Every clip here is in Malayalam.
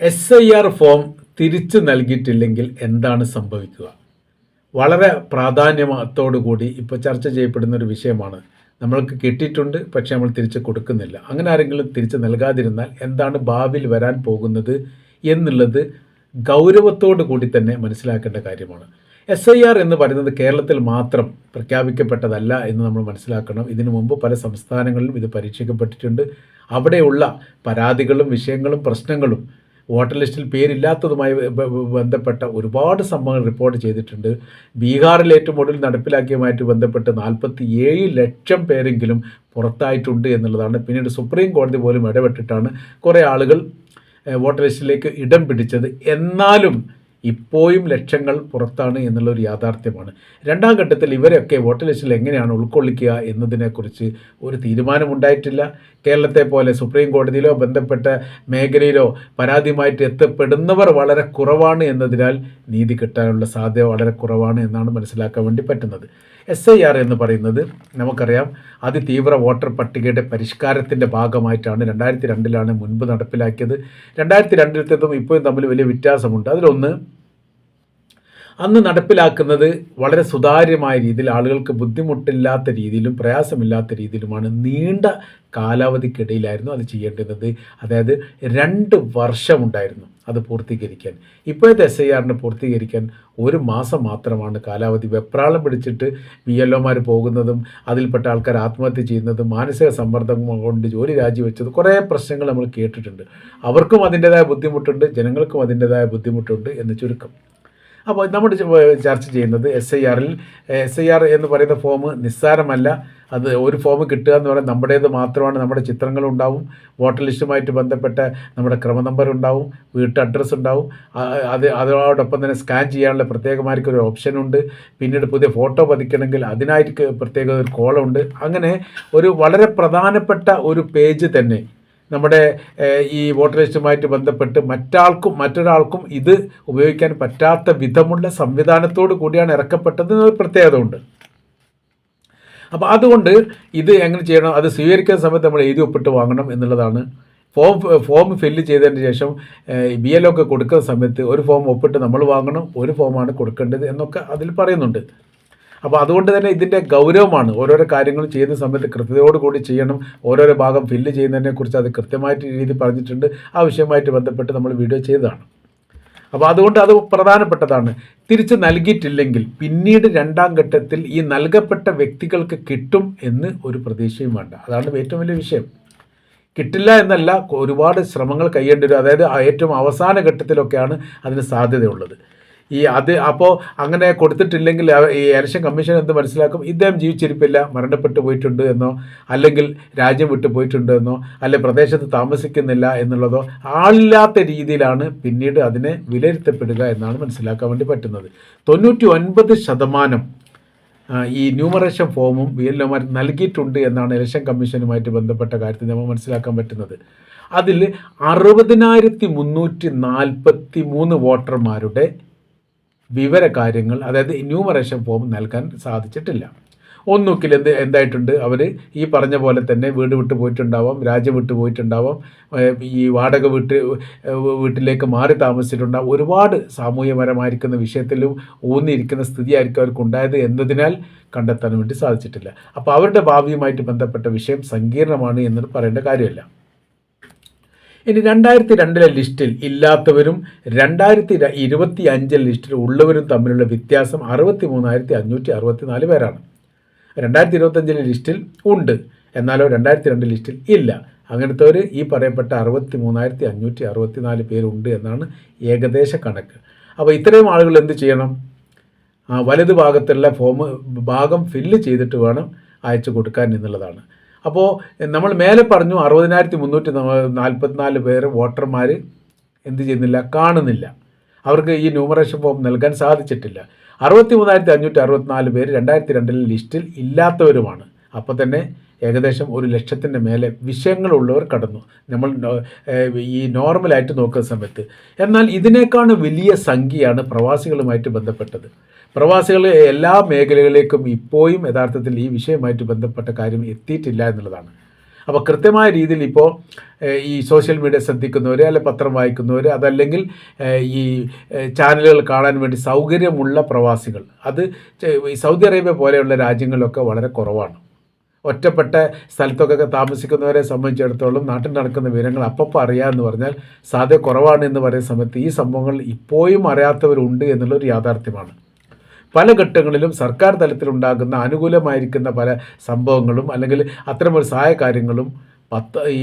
എസ് ഐ ആർ ഫോം തിരിച്ചു നൽകിയിട്ടില്ലെങ്കിൽ എന്താണ് സംഭവിക്കുക? വളരെ പ്രാധാന്യത്തോടുകൂടി ഇപ്പോൾ ചർച്ച ചെയ്യപ്പെടുന്ന ഒരു വിഷയമാണ്. നമ്മൾക്ക് കിട്ടിയിട്ടുണ്ട് പക്ഷേ നമ്മൾ തിരിച്ച് കൊടുക്കുന്നില്ല. അങ്ങനെ ആരെങ്കിലും തിരിച്ച് നൽകാതിരുന്നാൽ എന്താണ് ഭാവിയിൽ വരാൻ പോകുന്നത് എന്നുള്ളത് ഗൗരവത്തോടു കൂടി തന്നെ മനസ്സിലാക്കേണ്ട കാര്യമാണ്. എസ് ഐ ആർ എന്ന് പറയുന്നത് കേരളത്തിൽ മാത്രം പ്രഖ്യാപിക്കപ്പെട്ടതല്ല എന്ന് നമ്മൾ മനസ്സിലാക്കണം. ഇതിനു മുമ്പ് പല സംസ്ഥാനങ്ങളിലും ഇത് പരീക്ഷിക്കപ്പെട്ടിട്ടുണ്ട്. അവിടെയുള്ള പരാതികളും വിഷയങ്ങളും പ്രശ്നങ്ങളും വോട്ടർ ലിസ്റ്റിൽ പേരില്ലാത്തതുമായി ബന്ധപ്പെട്ട ഒരുപാട് സംഭവങ്ങൾ റിപ്പോർട്ട് ചെയ്തിട്ടുണ്ട്. ബീഹാറിൽ ഏറ്റവും ഒടുവിൽ നടപ്പിലാക്കിയതുമായിട്ട് ബന്ധപ്പെട്ട് നാൽപ്പത്തി ഏഴ് ലക്ഷം പേരെങ്കിലും പുറത്തായിട്ടുണ്ട് എന്നുള്ളതാണ്. പിന്നീട് സുപ്രീം കോടതി പോലും ഇടപെട്ടിട്ടാണ് കുറേ ആളുകൾ വോട്ടർ ലിസ്റ്റിലേക്ക് ഇടം പിടിച്ചത്. എന്നാലും ഇപ്പോഴും ലക്ഷങ്ങൾ പുറത്താണ് എന്നുള്ളൊരു യാഥാർത്ഥ്യമാണ്. രണ്ടാം ഘട്ടത്തിൽ ഇവരൊക്കെ വോട്ടർ ലിസ്റ്റിൽ എങ്ങനെയാണ് ഉൾക്കൊള്ളിക്കുക എന്നതിനെക്കുറിച്ച് ഒരു തീരുമാനമുണ്ടായിട്ടില്ല. കേരളത്തെ പോലെ സുപ്രീം കോടതിയിലോ ബന്ധപ്പെട്ട മേഖലയിലോ പരാതിയുമായിട്ട് എത്തപ്പെടുന്നവർ വളരെ കുറവാണ് എന്നതിനാൽ നീതി കിട്ടാനുള്ള സാധ്യത വളരെ കുറവാണ് എന്നാണ് മനസ്സിലാക്കാൻ വേണ്ടി പറ്റുന്നത്. എസ് ഐ ആർ എന്ന് പറയുന്നത് നമുക്കറിയാം അതിതീവ്ര വോട്ടർ പട്ടികയുടെ പരിഷ്കാരത്തിന്റെ ഭാഗമായിട്ടാണ് രണ്ടായിരത്തി രണ്ടിലാണ് മുൻപ് നടപ്പിലാക്കിയത്. രണ്ടായിരത്തി രണ്ടിലത്തേതും ഇപ്പോഴും തമ്മിൽ വലിയ വ്യത്യാസമുണ്ട്. അതിലൊന്ന് അന്ന് നടപ്പിലാക്കുന്നത് വളരെ സുതാര്യമായ രീതിയിൽ ആളുകൾക്ക് ബുദ്ധിമുട്ടില്ലാത്ത രീതിയിലും പ്രയാസമില്ലാത്ത രീതിയിലുമാണ് നീണ്ട കാലാവധിക്കിടയിലായിരുന്നു അത് ചെയ്യേണ്ടുന്നത് അതായത് രണ്ട് വർഷമുണ്ടായിരുന്നു അത് പൂർത്തീകരിക്കാൻ. ഇപ്പോഴത്തെ എസ് ഐ ആറിന് പൂർത്തീകരിക്കാൻ ഒരു മാസം മാത്രമാണ് കാലാവധി. വെപ്രാളം പിടിച്ചിട്ട് ബി എൽ ഒമാർ പോകുന്നതും അതിൽപ്പെട്ട ആൾക്കാർ ആത്മഹത്യ ചെയ്യുന്നതും മാനസിക സമ്മർദ്ദം കൊണ്ട് ജോലി രാജിവെച്ചത് കുറേ പ്രശ്നങ്ങൾ നമ്മൾ കേട്ടിട്ടുണ്ട്. അവർക്കും അതിന്റെതായ ബുദ്ധിമുട്ടുണ്ട് ജനങ്ങൾക്കും അതിന്റെതായ ബുദ്ധിമുട്ടുണ്ട് എന്ന് ചുരുക്കം. അപ്പോൾ നമ്മൾ ചർച്ച ചെയ്യുന്നത് എസ് ഐ ആറിൽ എസ് ഐ ആർ എന്ന് പറയുന്ന ഫോം നിസ്സാരമല്ല. അത് ഒരു ഫോം കിട്ടുക എന്ന് പറയുന്നത് നമ്മുടേത് മാത്രമാണ്. നമ്മുടെ ചിത്രങ്ങളുണ്ടാവും. വോട്ടർ ലിസ്റ്റുമായിട്ട് ബന്ധപ്പെട്ട നമ്മുടെ ക്രമ നമ്പർ ഉണ്ടാവും. വീട്ട് അഡ്രസ്സ് ഉണ്ടാവും. അത് അതോടൊപ്പം തന്നെ സ്കാൻ ചെയ്യാനുള്ള പ്രത്യേകമായിരിക്കും ഒരു ഓപ്ഷൻ ഉണ്ട്. പിന്നീട് പുതിയ ഫോട്ടോ പതിക്കണമെങ്കിൽ അതിനായിട്ട് പ്രത്യേക ഒരു കോളമുണ്ട് അങ്ങനെ ഒരു വളരെ പ്രധാനപ്പെട്ട ഒരു പേജ് തന്നെ നമ്മുടെ ഈ വോട്ടർ ലിസ്റ്റുമായിട്ട് ബന്ധപ്പെട്ട് മറ്റാൾക്കും മറ്റൊരാൾക്കും ഇത് ഉപയോഗിക്കാൻ പറ്റാത്ത വിധമുള്ള സംവിധാനത്തോട് കൂടിയാണ് ഇറക്കപ്പെട്ടത് എന്നൊരു പ്രത്യേകത ഉണ്ട് അപ്പോൾ അതുകൊണ്ട് ഇത് എങ്ങനെ ചെയ്യണം അത് സ്വീകരിക്കുന്ന സമയത്ത് നമ്മൾ എഴുതി ഒപ്പിട്ട് വാങ്ങണം എന്നുള്ളതാണ്. ഫോം ഫോം ഫില്ല് ചെയ്തതിന് ശേഷം ബി എൽ ഒക്കെ കൊടുക്കുന്ന സമയത്ത് ഒരു ഫോം ഒപ്പിട്ട് നമ്മൾ വാങ്ങണം ഒരു ഫോമാണ് കൊടുക്കേണ്ടത് എന്നൊക്കെ അതിൽ പറയുന്നുണ്ട്. അപ്പോൾ അതുകൊണ്ട് തന്നെ ഇതിന്റെ ഗൗരവമാണ് ഓരോരോ കാര്യങ്ങൾ ചെയ്യുന്ന സമയത്ത് കൃത്യതയോട് കൂടി ചെയ്യണം. ഓരോരോ ഭാഗം ഫില്ല് ചെയ്യുന്നതിനെ കുറിച്ച് അത് കൃത്യമായിട്ട് രീതി പറഞ്ഞിട്ടുണ്ട്. ആ വിഷയമായിട്ട് ബന്ധപ്പെട്ട് നമ്മൾ വീഡിയോ ചെയ്തതാണ്. അപ്പോൾ അതുകൊണ്ട് അത് പ്രധാനപ്പെട്ടതാണ്. തിരിച്ച് നൽകിയിട്ടില്ലെങ്കിൽ പിന്നീട് രണ്ടാം ഘട്ടത്തിൽ ഈ നൽകപ്പെട്ട വ്യക്തികൾക്ക് കിട്ടും എന്ന് ഒരു പ്രതീക്ഷയും വേണ്ട. അതാണ് ഏറ്റവും വലിയ വിഷയം. കിട്ടില്ല എന്നല്ല ഒരുപാട് ശ്രമങ്ങൾ കൈയേണ്ടി വരും. അതായത് ഏറ്റവും അവസാന ഘട്ടത്തിലൊക്കെയാണ് അതിന് സാധ്യതയുള്ളത്. ഈ അത് അപ്പോൾ അങ്ങനെ കൊടുത്തിട്ടില്ലെങ്കിൽ ഈ ഇലക്ഷൻ കമ്മീഷൻ എന്ത് മനസ്സിലാക്കും? ഇദ്ദേഹം ജീവിച്ചിരിപ്പില്ല മരണപ്പെട്ടു പോയിട്ടുണ്ട് എന്നോ അല്ലെങ്കിൽ രാജ്യം വിട്ടു പോയിട്ടുണ്ട് എന്നോ അല്ലെ പ്രദേശത്ത് താമസിക്കുന്നില്ല എന്നുള്ളതോ ആളില്ലാത്ത രീതിയിലാണ് പിന്നീട് അതിനെ വിലയിരുത്തപ്പെടുക എന്നാണ് മനസ്സിലാക്കാൻ വേണ്ടി പറ്റുന്നത്. തൊണ്ണൂറ്റി ഒൻപത് ശതമാനം ഈ ന്യൂമറേഷൻ ഫോമും വി എൽ ഒമാർ നൽകിയിട്ടുണ്ട് എന്നാണ് ഇലക്ഷൻ കമ്മീഷനുമായിട്ട് ബന്ധപ്പെട്ട കാര്യത്തിൽ നമ്മൾ മനസ്സിലാക്കാൻ പറ്റുന്നത്. അതിൽ അറുപതിനായിരത്തി മുന്നൂറ്റി നാൽപ്പത്തി മൂന്ന് വോട്ടർമാരുടെ വിവരകാര്യങ്ങൾ അതായത് ന്യൂമറേഷൻ ഫോം നൽകാൻ സാധിച്ചിട്ടില്ല. ഒന്നുക്കിൽ എന്ത് എന്തായിട്ടുണ്ട്? അവർ ഈ പറഞ്ഞ പോലെ തന്നെ വീട് വിട്ട് പോയിട്ടുണ്ടാവാം രാജ്യം വിട്ട് പോയിട്ടുണ്ടാവാം ഈ വാടക വീട്ട് വീട്ടിലേക്ക് മാറി താമസിച്ചിട്ടുണ്ടാവും ഒരുപാട് സാമൂഹ്യപരമായിരിക്കുന്ന വിഷയത്തിലും ഊന്നിയിരിക്കുന്ന സ്ഥിതിയായിരിക്കും അവർക്ക് ഉണ്ടായത് എന്നതിനാൽ കണ്ടെത്താൻ വേണ്ടി സാധിച്ചിട്ടില്ല. അപ്പോൾ അവരുടെ ഭാവിയുമായിട്ട് ബന്ധപ്പെട്ട വിഷയം സങ്കീർണമാണ് എന്ന് പറയേണ്ട കാര്യമല്ല. ഇനി രണ്ടായിരത്തി രണ്ടിലെ ലിസ്റ്റിൽ ഇല്ലാത്തവരും രണ്ടായിരത്തി ഇരുപത്തി അഞ്ചിലെ ലിസ്റ്റിൽ ഉള്ളവരും തമ്മിലുള്ള വ്യത്യാസം അറുപത്തി മൂന്നായിരത്തി അഞ്ഞൂറ്റി അറുപത്തി നാല് പേരാണ്. രണ്ടായിരത്തി ഇരുപത്തഞ്ചിലെ ലിസ്റ്റിൽ ഉണ്ട്. എന്നാലോ രണ്ടായിരത്തി രണ്ട് ലിസ്റ്റിൽ ഇല്ല. അങ്ങനത്തെ ഒരു ഈ പറയപ്പെട്ട അറുപത്തി മൂന്നായിരത്തി അഞ്ഞൂറ്റി അറുപത്തി നാല് പേരുണ്ട് എന്നാണ് ഏകദേശ കണക്ക്. അപ്പോൾ ഇത്രയും ആളുകൾ എന്ത് ചെയ്യണം? വലത് ഭാഗത്തുള്ള ഫോം ഭാഗം ഫില്ല് ചെയ്തിട്ട് വേണം അയച്ചു കൊടുക്കാൻ എന്നുള്ളതാണ്. അപ്പോൾ നമ്മൾ മേലെ പറഞ്ഞു അറുപതിനായിരത്തി മുന്നൂറ്റി നാൽപ്പത്തിനാല് പേര് വോട്ടർമാർ എന്ത് ചെയ്യുന്നില്ല കാണുന്നില്ല. അവർക്ക് ഈ ന്യൂമറേഷൻ ഫോം നൽകാൻ സാധിച്ചിട്ടില്ല. അറുപത്തി മൂന്നായിരത്തി അഞ്ഞൂറ്റി അറുപത്തിനാല് പേര് രണ്ടായിരത്തി രണ്ടിലെ ലിസ്റ്റിൽ ഇല്ലാത്തവരുമാണ്. അപ്പോൾ തന്നെ ഏകദേശം ഒരു ലക്ഷത്തിന്റെ മേലെ വിഷയങ്ങളുള്ളവർ കടന്നു. നമ്മൾ ഈ നോർമലായിട്ട് നോക്കുന്ന സമയത്ത്. എന്നാൽ ഇതിനേക്കാൾ വലിയ സംഖ്യയാണ് പ്രവാസികളുമായിട്ട് ബന്ധപ്പെട്ടത്. പ്രവാസികൾ എല്ലാ മേഖലകളിലേക്കും ഇപ്പോഴും യഥാർത്ഥത്തിൽ ഈ വിഷയമായിട്ട് ബന്ധപ്പെട്ട കാര്യം എത്തിയിട്ടില്ല എന്നുള്ളതാണ്. അപ്പോൾ കൃത്യമായ രീതിയിൽ ഇപ്പോൾ ഈ സോഷ്യൽ മീഡിയ ശ്രദ്ധിക്കുന്നവർ അല്ലെ പത്രം വായിക്കുന്നവർ അതല്ലെങ്കിൽ ഈ ചാനലുകൾ കാണാൻ വേണ്ടി സൗകര്യമുള്ള പ്രവാസികൾ. അത് സൗദി അറേബ്യ പോലെയുള്ള രാജ്യങ്ങളിലൊക്കെ വളരെ കുറവാണ്. ഒറ്റപ്പെട്ട സ്ഥലത്തൊക്കെ താമസിക്കുന്നവരെ സംബന്ധിച്ചിടത്തോളം നാട്ടിൽ നടക്കുന്ന വിവരങ്ങൾ അപ്പപ്പോൾ അറിയാമെന്ന് പറഞ്ഞാൽ സാധ്യത കുറവാണ് എന്ന് പറയുന്ന സമയത്ത് ഈ സംഭവങ്ങൾ ഇപ്പോഴും അറിയാത്തവരുണ്ട് എന്നുള്ളൊരു യാഥാർത്ഥ്യമാണ്. പല ഘട്ടങ്ങളിലും സർക്കാർ തലത്തിലുണ്ടാകുന്ന അനുകൂലമായിരിക്കുന്ന പല സംഭവങ്ങളും അല്ലെങ്കിൽ അത്തരമൊരു സഹായ കാര്യങ്ങളും പത്ത് ഈ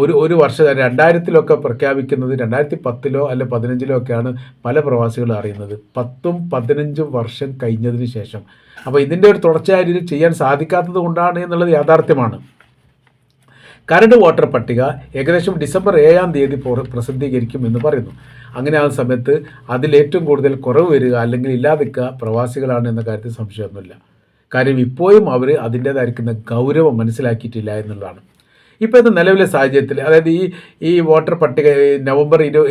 ഒരു ഒരു വർഷം രണ്ടായിരത്തിലൊക്കെ പ്രഖ്യാപിക്കുന്നത് രണ്ടായിരത്തി പത്തിലോ അല്ലെ പതിനഞ്ചിലോ ഒക്കെയാണ് പല പ്രവാസികളും അറിയുന്നത്. പത്തും പതിനഞ്ചും വർഷം കഴിഞ്ഞതിന് ശേഷം. അപ്പോൾ ഇതിന്റെ ഒരു തുടർച്ചയായ രീതിയിൽ ചെയ്യാൻ സാധിക്കാത്തത് കൊണ്ടാണ് എന്നുള്ളത് യാഥാർത്ഥ്യമാണ്. കരട് വോട്ടർ പട്ടിക ഏകദേശം ഡിസംബർ ഏഴാം തീയതി പ്രസിദ്ധീകരിക്കും എന്ന് പറയുന്നു. അങ്ങനെ ആ സമയത്ത് അതിൽ ഏറ്റവും കൂടുതൽ കുറവ് വരിക അല്ലെങ്കിൽ ഇല്ലാതിക്കുക പ്രവാസികളാണ് എന്ന കാര്യത്തിൽ സംശയമൊന്നുമില്ല. കാര്യം ഇപ്പോഴും അവർ അതിന്റേതായിരിക്കുന്ന ഗൗരവം മനസ്സിലാക്കിയിട്ടില്ല എന്നുള്ളതാണ്. ഇപ്പോൾ ഇത് നിലവിലെ സാഹചര്യത്തിൽ അതായത് ഈ ഈ വോട്ടർ പട്ടിക നവംബർ ഇരു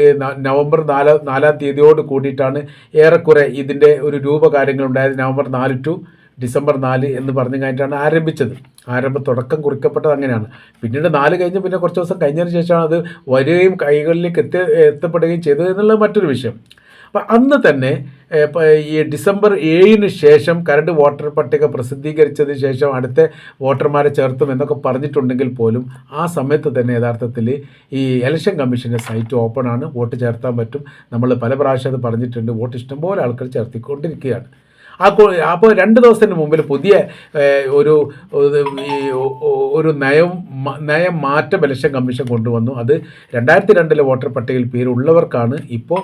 നവംബർ നാല് നാലാം തീയതിയോട് കൂടിയിട്ടാണ് ഏറെക്കുറെ ഇതിന്റെ ഒരു രൂപകാര്യങ്ങൾ ഉണ്ടായത് നവംബർ നാല് ടു ഡിസംബർ നാല് എന്ന് പറഞ്ഞു കഴിഞ്ഞിട്ടാണ് ആരംഭിച്ചത്. ആരംഭ തുടക്കം കുറിക്കപ്പെട്ടത് അങ്ങനെയാണ്. പിന്നീട് നാല് കഴിഞ്ഞ് പിന്നെ കുറച്ച് ദിവസം കഴിഞ്ഞതിന് ശേഷമാണ് അത് വരികയും കൈകളിലേക്ക് എത്തി എത്തപ്പെടുകയും ചെയ്തത് എന്നുള്ളത് മറ്റൊരു വിഷയം. അപ്പം അന്ന് തന്നെ ഈ ഡിസംബർ ഏഴിന് ശേഷം കരട് വോട്ടർ പട്ടിക പ്രസിദ്ധീകരിച്ചതിന് ശേഷം അടുത്ത വോട്ടർമാരെ ചേർത്തും എന്നൊക്കെ പറഞ്ഞിട്ടുണ്ടെങ്കിൽ പോലും ആ സമയത്ത് തന്നെ യഥാർത്ഥത്തിൽ ഈ ഇലക്ഷൻ കമ്മീഷന്റെ സൈറ്റ് ഓപ്പൺ ആണ്. വോട്ട് ചേർത്താൻ പറ്റും. നമ്മൾ പല പ്രാവശ്യം അത് പറഞ്ഞിട്ടുണ്ട്. വോട്ട് ഇഷ്ടംപോലെ ആൾക്കാർ ചേർത്തിക്കൊണ്ടിരിക്കുകയാണ്. ആ അപ്പോൾ രണ്ട് ദിവസത്തിന് മുമ്പിൽ പുതിയ ഒരു ഈ ഒരു നയം നയം മാറ്റം ഇലക്ഷൻ കമ്മീഷൻ കൊണ്ടുവന്നു. അത് രണ്ടായിരത്തി രണ്ടിലെ വോട്ടർ പട്ടികയിൽ പേരുള്ളവർക്കാണ് ഇപ്പോൾ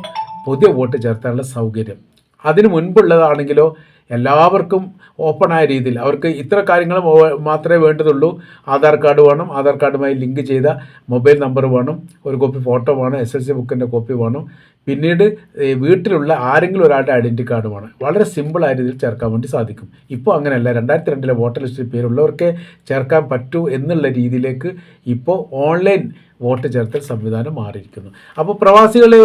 പുതിയ വോട്ട് ചേർത്താനുള്ള സൗകര്യം. അതിന് മുൻപുള്ളതാണെങ്കിലോ എല്ലാവർക്കും ഓപ്പണായ രീതിയിൽ അവർക്ക് ഇത്ര കാര്യങ്ങൾ മാത്രമേ വേണ്ടതുള്ളൂ. ആധാർ കാർഡ് വേണം ആധാർ കാർഡുമായി ലിങ്ക് ചെയ്ത മൊബൈൽ നമ്പർ വേണം ഒരു കോപ്പി ഫോട്ടോ വേണം എസ് എൽ സി ബുക്കിന്റെ കോപ്പി വേണം പിന്നീട് വീട്ടിലുള്ള ആരെങ്കിലും ഒരാളുടെ ഐഡന്റി കാർഡ് വേണം വളരെ സിമ്പിളായ രീതിയിൽ ചേർക്കാൻ വേണ്ടി സാധിക്കും. ഇപ്പോൾ അങ്ങനെയല്ല. രണ്ടായിരത്തി രണ്ടിലെ വോട്ടർ ലിസ്റ്റിൽ പേരുള്ളവർക്ക് ചേർക്കാൻ പറ്റൂ എന്നുള്ള രീതിയിലേക്ക് ഇപ്പോൾ ഓൺലൈൻ വോട്ട് ചേർത്തൽ സംവിധാനം മാറിയിരിക്കുന്നു. അപ്പോൾ പ്രവാസികളെ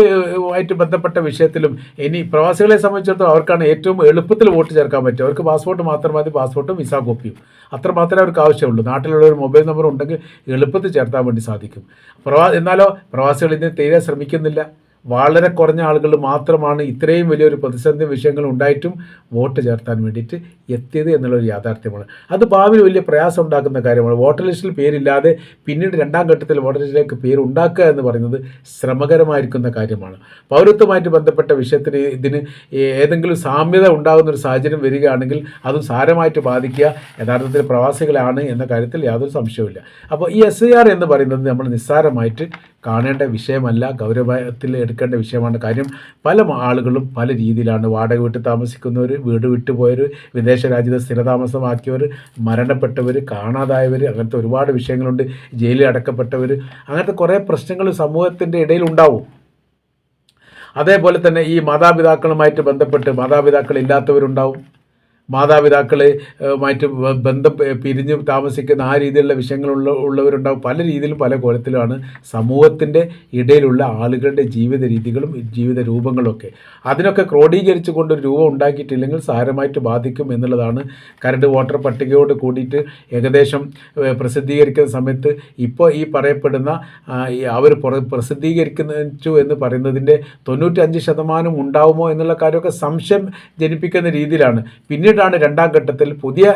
ആയിട്ട് ബന്ധപ്പെട്ട വിഷയത്തിലും ഇനി പ്രവാസികളെ സംബന്ധിച്ചിടത്തോളം അവർക്കാണ് ഏറ്റവും എളുപ്പത്തിൽ വോട്ട് ചേർക്കാൻ പറ്റുക. അവർക്ക് പാസ്പോർട്ട് മാത്രം മതി പാസ്പോർട്ടും വിസ കോപ്പിയും. അത്ര മാത്രമേ അവർക്ക് ആവശ്യമുള്ളൂ. നാട്ടിലുള്ള ഒരു മൊബൈൽ നമ്പർ ഉണ്ടെങ്കിൽ എളുപ്പത്തിൽ ചേർത്താൻ വേണ്ടി സാധിക്കും. പ്രവാ എന്നാലോ പ്രവാസികൾ ഇതിന് തീരെ ശ്രമിക്കുന്നില്ല. വളരെ കുറഞ്ഞ ആളുകൾ മാത്രമാണ് ഇത്രയും വലിയൊരു പ്രതിസന്ധി വിഷയങ്ങൾ ഉണ്ടായിട്ടും വോട്ട് ചേർത്താൻ വേണ്ടിയിട്ട് എത്തിയത് എന്നുള്ളൊരു യാഥാർത്ഥ്യമാണ്. അത് ഭാവിയിൽ വലിയ പ്രയാസം ഉണ്ടാക്കുന്ന കാര്യമാണ്. വോട്ടർ ലിസ്റ്റിൽ പേരില്ലാതെ പിന്നീട് രണ്ടാം ഘട്ടത്തിൽ വോട്ടർ ലിസ്റ്റിലേക്ക് പേര് ഉണ്ടാക്കുക എന്ന് പറയുന്നത് ശ്രമകരമായിരിക്കുന്ന കാര്യമാണ്. പൗരത്വമായിട്ട് ബന്ധപ്പെട്ട വിഷയത്തിന് ഇതിന് ഏതെങ്കിലും സാമ്യത ഉണ്ടാകുന്ന ഒരു സാഹചര്യം വരികയാണെങ്കിൽ അതും സാരമായിട്ട് ബാധിക്കുക. യഥാർത്ഥത്തിൽ പ്രവാസികളാണ് എന്ന കാര്യത്തിൽ യാതൊരു സംശയവുമില്ല. അപ്പോൾ ഈ എസ് എന്ന് പറയുന്നത് നമ്മൾ നിസ്സാരമായിട്ട് കാണേണ്ട വിഷയമല്ല ഗൗരവത്തിൽ എടുക്കേണ്ട വിഷയമാണ്. കാര്യം പല ആളുകളും പല രീതിയിലാണ് വാടക വീട്ടിൽ താമസിക്കുന്നവർ വീട് വിട്ടുപോയവർ വിദേശ രാജ്യത്ത് സ്ഥിരതാമസമാക്കിയവർ മരണപ്പെട്ടവർ കാണാതായവർ അങ്ങനത്തെ ഒരുപാട് വിഷയങ്ങളുണ്ട്. ജയിലിൽ അടക്കപ്പെട്ടവർ അങ്ങനത്തെ കുറേ പ്രശ്നങ്ങൾ സമൂഹത്തിന്റെ ഇടയിൽ ഉണ്ടാവും. അതേപോലെ തന്നെ ഈ മാതാപിതാക്കളുമായിട്ട് ബന്ധപ്പെട്ട് മാതാപിതാക്കൾ ഇല്ലാത്തവരുണ്ടാവും മാതാപിതാക്കളുമായിട്ട് മറ്റ് ബന്ധം പിരിഞ്ഞ് താമസിക്കുന്ന ആ രീതിയിലുള്ള വിഷയങ്ങളുള്ള ഉള്ളവരുണ്ടാവും. പല രീതിയിലും പല കോലത്തിലുമാണ് സമൂഹത്തിന്റെ ഇടയിലുള്ള ആളുകളുടെ ജീവിത രീതികളും ജീവിത രൂപങ്ങളൊക്കെ. അതിനൊക്കെ ക്രോഡീകരിച്ചു കൊണ്ട് ഒരു രൂപം ഉണ്ടാക്കിയിട്ടില്ലെങ്കിൽ സാരമായിട്ട് ബാധിക്കും എന്നുള്ളതാണ് കരട് വോട്ടർ പട്ടികയോട് കൂടിയിട്ട് ഏകദേശം പ്രസിദ്ധീകരിക്കുന്ന സമയത്ത് ഇപ്പോൾ ഈ പറയപ്പെടുന്ന അവർ പ്രസിദ്ധീകരിക്കുന്നു എന്ന് പറയുന്നതിന്റെ തൊണ്ണൂറ്റഞ്ച് ശതമാനം ഉണ്ടാവുമോ എന്നുള്ള കാര്യമൊക്കെ സംശയം ജനിപ്പിക്കുന്ന രീതിയിലാണ്. പിന്നീടാണ് രണ്ടാം ഘട്ടത്തിൽ പുതിയ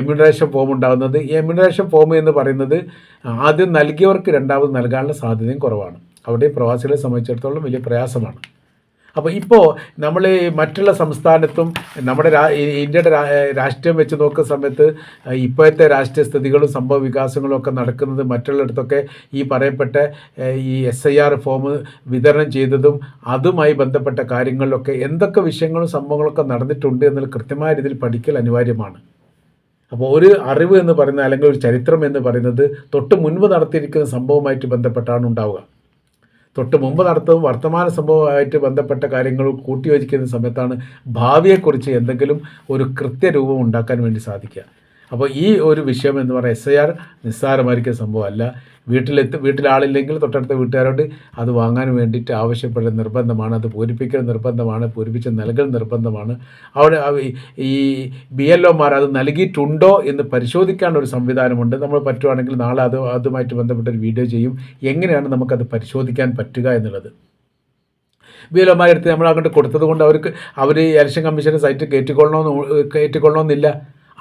എമ്യൂണറേഷൻ ഫോം ഉണ്ടാകുന്നത്. ഈ എമ്യൂണറേഷൻ ഫോം എന്ന് പറയുന്നത് ആദ്യം നൽകിയവർക്ക് രണ്ടാമത് നൽകാനുള്ള സാധ്യതയും കുറവാണ്. അവിടെ പ്രവാസികളെ സംബന്ധിച്ചിടത്തോളം വലിയ പ്രയാസമാണ്. അപ്പോൾ ഇപ്പോൾ നമ്മൾ മറ്റുള്ള സംസ്ഥാനത്തും നമ്മുടെ ഇന്ത്യയുടെ രാഷ്ട്രീയം വെച്ച് നോക്കുന്ന സമയത്ത് ഇപ്പോഴത്തെ രാഷ്ട്രീയ സ്ഥിതികളും സംഭവ വികാസങ്ങളും ഒക്കെ നടക്കുന്നത് മറ്റുള്ളിടത്തൊക്കെ ഈ പറയപ്പെട്ട ഈ എസ് ഐ ആർ ഫോം വിതരണം ചെയ്തതും അതുമായി ബന്ധപ്പെട്ട കാര്യങ്ങളിലൊക്കെ എന്തൊക്കെ വിഷയങ്ങളും സംഭവങ്ങളൊക്കെ നടന്നിട്ടുണ്ട് എന്നുള്ള കൃത്യമായ രീതിയിൽ പഠിക്കൽ അനിവാര്യമാണ്. അപ്പോൾ ഒരു അറിവ് എന്ന് പറയുന്നത് അല്ലെങ്കിൽ ഒരു ചരിത്രം എന്ന് പറയുന്നത് തൊട്ട് മുൻപ് നടത്തിയിരിക്കുന്ന സംഭവമായിട്ട് ബന്ധപ്പെട്ടാണ് ഉണ്ടാവുക. തൊട്ട് മുമ്പ് നടത്തവും വർത്തമാന സംഭവമായിട്ട് ബന്ധപ്പെട്ട കാര്യങ്ങൾ കൂട്ടിയോജിക്കുന്ന സമയത്താണ് ഭാവിയെക്കുറിച്ച് എന്തെങ്കിലും ഒരു കൃത്യരൂപം ഉണ്ടാക്കാൻ വേണ്ടി സാധിക്കുക. അപ്പോൾ ഈ ഒരു വിഷയം എന്ന് പറയുന്നത് എസ് ഐ ആർ നിസ്സാരമായിരിക്കുന്ന സംഭവമല്ല. വീട്ടിലെത്തി വീട്ടിലാളില്ലെങ്കിൽ തൊട്ടടുത്ത വീട്ടുകാരോട് അത് വാങ്ങാൻ വേണ്ടിയിട്ട് ആവശ്യപ്പെടൽ നിർബന്ധമാണ് അത് പൂരിപ്പിക്കൽ നിർബന്ധമാണ് പൂരിപ്പിച്ച് നൽകൽ നിർബന്ധമാണ്. അവിടെ ഈ ബി എൽ ഒമാർ അത് നൽകിയിട്ടുണ്ടോ എന്ന് പരിശോധിക്കാൻ ഒരു സംവിധാനമുണ്ട്. നമ്മൾ പറ്റുവാണെങ്കിൽ നാളെ അത് അതുമായിട്ട് ബന്ധപ്പെട്ട ഒരു വീഡിയോ ചെയ്യും. എങ്ങനെയാണ് നമുക്കത് പരിശോധിക്കാൻ പറ്റുക എന്നുള്ളത്? ബി എൽ ഒമാരെടുത്ത് നമ്മൾ അങ്ങോട്ട് കൊടുത്തത് കൊണ്ട് അവർക്ക് അവർ ഇലക്ഷൻ കമ്മീഷന്റെ സൈറ്റ് കയറ്റിക്കൊള്ളണമെന്ന് കയറ്റിക്കൊള്ളണമെന്നില്ല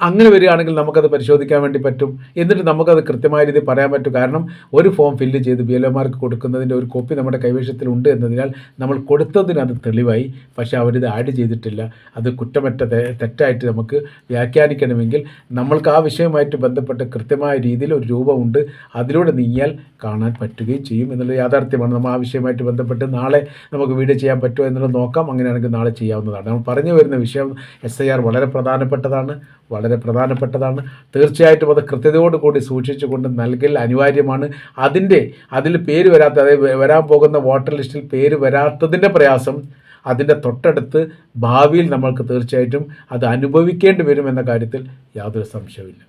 അങ്ങനെ വരികയാണെങ്കിൽ നമുക്കത് പരിശോധിക്കാൻ വേണ്ടി പറ്റും. എന്നിട്ട് നമുക്കത് കൃത്യമായ രീതിയിൽ പറയാൻ പറ്റും. കാരണം ഒരു ഫോം ഫില്ല് ചെയ്ത് ബി എൽ ഒമാർക്ക് കൊടുക്കുന്നതിന്റെ ഒരു കോപ്പി നമ്മുടെ കൈവശത്തിലുണ്ട് എന്നതിനാൽ നമ്മൾ കൊടുത്തതിന് അത് തെളിവായി. പക്ഷേ അവരിത് ആഡ് ചെയ്തിട്ടില്ല. അത് കുറ്റമറ്റ തെറ്റായിട്ട് നമുക്ക് വ്യാഖ്യാനിക്കണമെങ്കിൽ നമ്മൾക്ക് ആ വിഷയവുമായിട്ട് ബന്ധപ്പെട്ട് കൃത്യമായ രീതിയിൽ ഒരു രൂപമുണ്ട് അതിലൂടെ നീങ്ങിയാൽ കാണാൻ പറ്റുകയും ചെയ്യും എന്നുള്ള യാഥാർത്ഥ്യമാണ് നമ്മൾ ആ വിഷയമായിട്ട് ബന്ധപ്പെട്ട് നാളെ നമുക്ക് വീഡിയോ ചെയ്യാൻ പറ്റുമോ എന്നുള്ളത് നോക്കാം. അങ്ങനെയാണെങ്കിൽ നാളെ ചെയ്യാവുന്നതാണ്. നമ്മൾ പറഞ്ഞു വരുന്ന വിഷയം എസ് ഐ ആർ വളരെ പ്രധാനപ്പെട്ടതാണ്. വളരെ പ്രധാനപ്പെട്ടതാണ്. തീർച്ചയായിട്ടും അത് കൃത്യതയോടുകൂടി സൂക്ഷിച്ചുകൊണ്ട് നൽകൽ അനിവാര്യമാണ്. അതിന്റെ അതിൽ പേര് വരാത്ത അതായത് വരാൻ പോകുന്ന വോട്ടർ ലിസ്റ്റിൽ പേര് വരാത്തതിന്റെ പ്രയാസം അതിന്റെ തൊട്ടടുത്ത് ഭാവിയിൽ നമ്മൾക്ക് തീർച്ചയായിട്ടും അത് അനുഭവിക്കേണ്ടി വരുമെന്ന കാര്യത്തിൽ യാതൊരു സംശയവുമില്ല.